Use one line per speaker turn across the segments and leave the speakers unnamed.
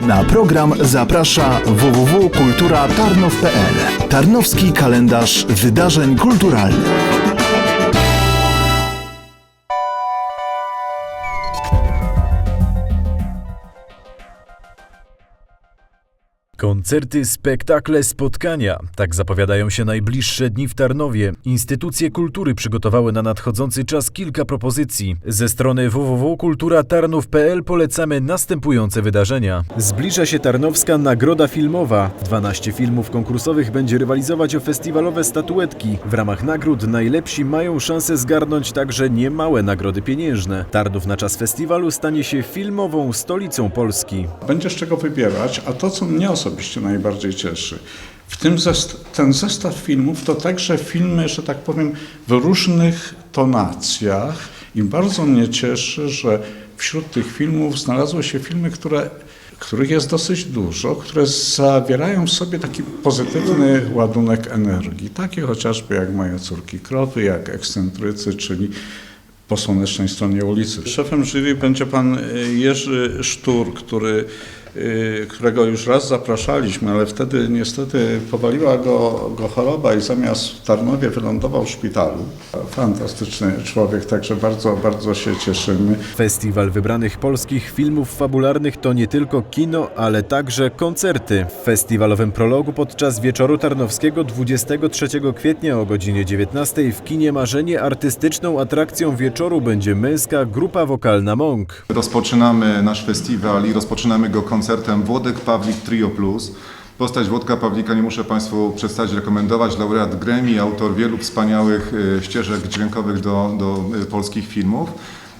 Na program zaprasza www.kulturatarnow.pl Tarnowski kalendarz wydarzeń kulturalnych.
Koncerty, spektakle, spotkania. Tak zapowiadają się najbliższe dni w Tarnowie. Instytucje kultury przygotowały na nadchodzący czas kilka propozycji. Ze strony www.kulturatarnów.pl polecamy następujące wydarzenia. Zbliża się Tarnowska Nagroda Filmowa. 12 filmów konkursowych będzie rywalizować o festiwalowe statuetki. W ramach nagród najlepsi mają szansę zgarnąć także niemałe nagrody pieniężne. Tarnów na czas festiwalu stanie się filmową stolicą Polski.
Będzie z czego wybierać, a to, co mnie osobiście najbardziej cieszy, w tym zest- ten zestaw filmów to także filmy, że tak powiem, w różnych tonacjach i bardzo mnie cieszy, że wśród tych filmów znalazły się filmy, które, których jest dosyć dużo, które zawierają w sobie taki pozytywny ładunek energii, takie chociażby jak Moje córki krowy, jak Ekscentrycy, czyli po słonecznej stronie ulicy. Szefem jury będzie pan y, Jerzy Sztur, który, którego już raz zapraszaliśmy, ale wtedy niestety powaliła go, go choroba i zamiast w Tarnowie wylądował w szpitalu. Fantastyczny człowiek, także bardzo, bardzo się cieszymy.
Festiwal wybranych polskich filmów fabularnych to nie tylko kino, ale także koncerty. W festiwalowym prologu podczas wieczoru tarnowskiego 23 kwietnia o godzinie 19 w kinie Marzenie artystyczną atrakcją wieczoru będzie męska grupa wokalna Monk.
Rozpoczynamy nasz festiwal i rozpoczynamy go koncertem Włodek Pawlik Trio Plus. Postać Włodka Pawlika nie muszę Państwu przedstawić, rekomendować. Laureat Grammy, autor wielu wspaniałych e, ścieżek dźwiękowych do, do e, polskich filmów.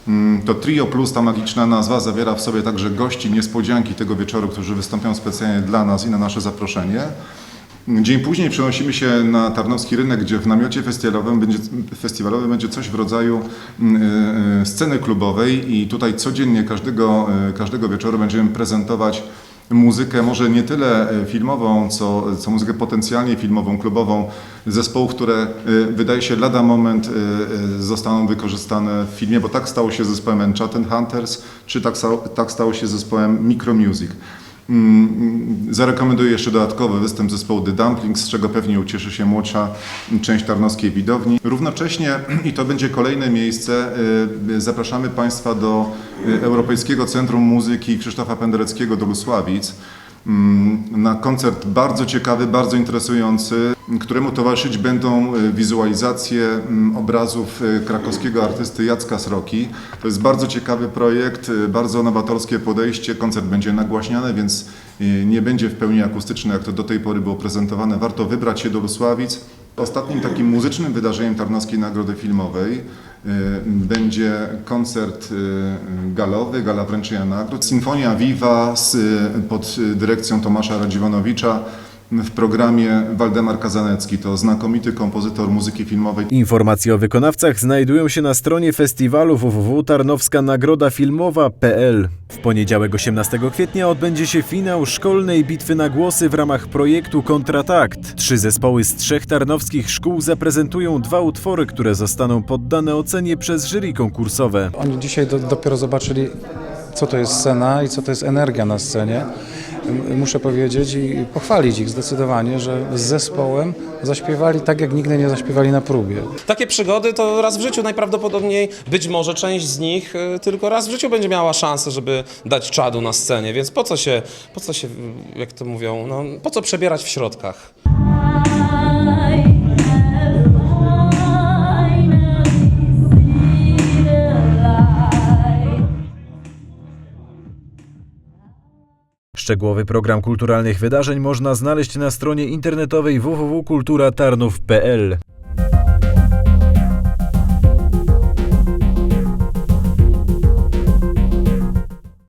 Mm, To Trio Plus, ta magiczna nazwa, zawiera w sobie także gości niespodzianki tego wieczoru, którzy wystąpią specjalnie dla nas i na nasze zaproszenie. Dzień później przenosimy się na Tarnowski Rynek, gdzie w namiocie festiwalowym będzie, festiwalowym będzie coś w rodzaju mm, e, e, sceny klubowej i tutaj codziennie każdego, e, każdego wieczoru będziemy prezentować muzykę, może nie tyle filmową, co, co muzykę potencjalnie filmową, klubową zespołów, które wydaje się lada moment zostaną wykorzystane w filmie, bo tak stało się z zespołem Enchanted Hunters, czy tak, tak stało się z zespołem Micro Music. Mm, Zarekomenduję jeszcze dodatkowy występ zespołu The Dumplings, z czego pewnie ucieszy się młodsza część tarnowskiej widowni. Równocześnie, i to będzie kolejne miejsce, y, zapraszamy Państwa do y, Europejskiego Centrum Muzyki Krzysztofa Pendereckiego do Lusławic mm, na koncert bardzo ciekawy, bardzo interesujący, któremu towarzyszyć będą y, wizualizacje mm, obrazów y, krakowskiego artysty Jacka Sroki. To jest bardzo ciekawy projekt, y, bardzo nowatorskie podejście. Koncert będzie nagłaśniany, więc nie będzie w pełni akustyczny, jak to do tej pory było prezentowane. Warto wybrać się do Lusławic. Ostatnim takim muzycznym wydarzeniem Tarnowskiej Nagrody Filmowej będzie koncert y, galowy, gala wręczenia nagród. Sinfonia Viva z, y, pod y, dyrekcją Tomasza Radziwanowicza w programie Waldemar Kazanecki. To znakomity kompozytor muzyki filmowej.
Informacje o wykonawcach znajdują się na stronie festiwalu www.tarnowska-nagroda-filmowa.pl. W poniedziałek 18 kwietnia odbędzie się finał szkolnej bitwy na głosy w ramach projektu Kontratakt. Trzy zespoły z trzech tarnowskich szkół zaprezentują dwa utwory, które zostaną poddane ocenie przez jury konkursowe.
Oni dzisiaj do, dopiero zobaczyli, co to jest scena i co to jest energia na scenie. Muszę powiedzieć i pochwalić ich zdecydowanie, że z zespołem zaśpiewali tak, jak nigdy nie zaśpiewali na próbie.
Takie przygody to raz w życiu najprawdopodobniej, być może część z nich y, tylko raz w życiu będzie miała szansę, żeby dać czadu na scenie, więc po co się, po co się, jak to mówią, no, po co przebierać w środkach?
Szczegółowy program kulturalnych wydarzeń można znaleźć na stronie internetowej www.kulturatarnów.pl.